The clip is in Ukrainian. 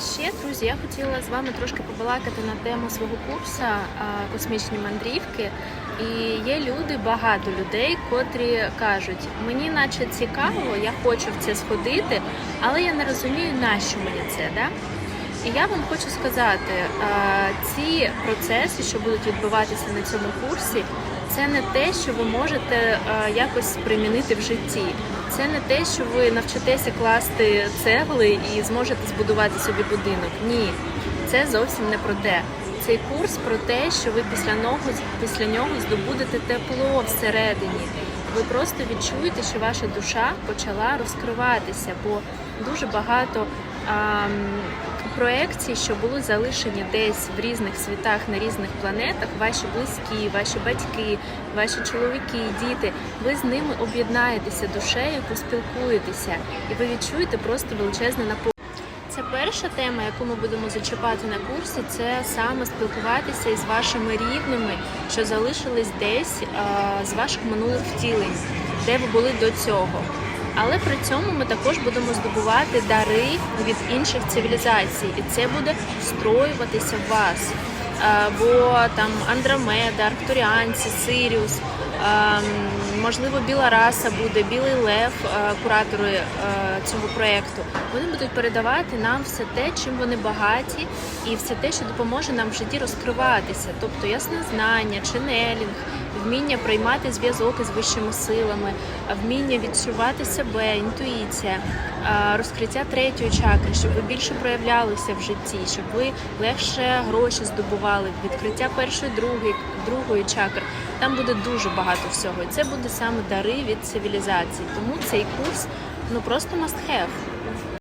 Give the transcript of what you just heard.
Ще, друзі, я хотіла з вами трошки побалакати на тему свого курсу космічні мандрівки. І є люди, багато людей, котрі кажуть, мені наче цікаво, я хочу в це сходити, але я не розумію, нащо мені це. Да? І я вам хочу сказати, ці процеси, що будуть відбуватися на цьому курсі, це не те, що ви можете якось примінити в житті. Це не те, що ви навчитеся класти цегли і зможете збудувати собі будинок. Ні, це зовсім не про те. Цей курс про те, що ви після нього після нього здобудете тепло всередині. Ви просто відчуєте, що ваша душа почала розкриватися, бо дуже багато ам, проекцій, що були залишені десь в різних світах на різних планетах, ваші близькі, ваші батьки, ваші чоловіки, діти. Ви з ними об'єднаєтеся душею, поспілкуєтеся, і ви відчуєте просто величезне наповнення. Це перша тема, яку ми будемо зачіпати на курсі, це саме спілкуватися із вашими рідними, що залишились десь з ваших минулих втілень, де ви були до цього. Але при цьому ми також будемо здобувати дари від інших цивілізацій, і це буде встроюватися в вас. А, бо там Андромеда, Арктуріанці, Сиріус, можливо, біла раса буде, білий лев, куратори цього проєкту. Вони будуть передавати нам все те, чим вони багаті, і все те, що допоможе нам в житті розкриватися, тобто яснознання, ченелінг, вміння приймати зв'язок із вищими силами, вміння відчувати себе, інтуїція, розкриття третьої чакри, щоб ви більше проявлялися в житті, щоб ви легше гроші здобували, відкриття першої, другої, другої чакри. Там буде дуже багато всього. І це буде саме дари від цивілізації. Тому цей курс ну просто must have.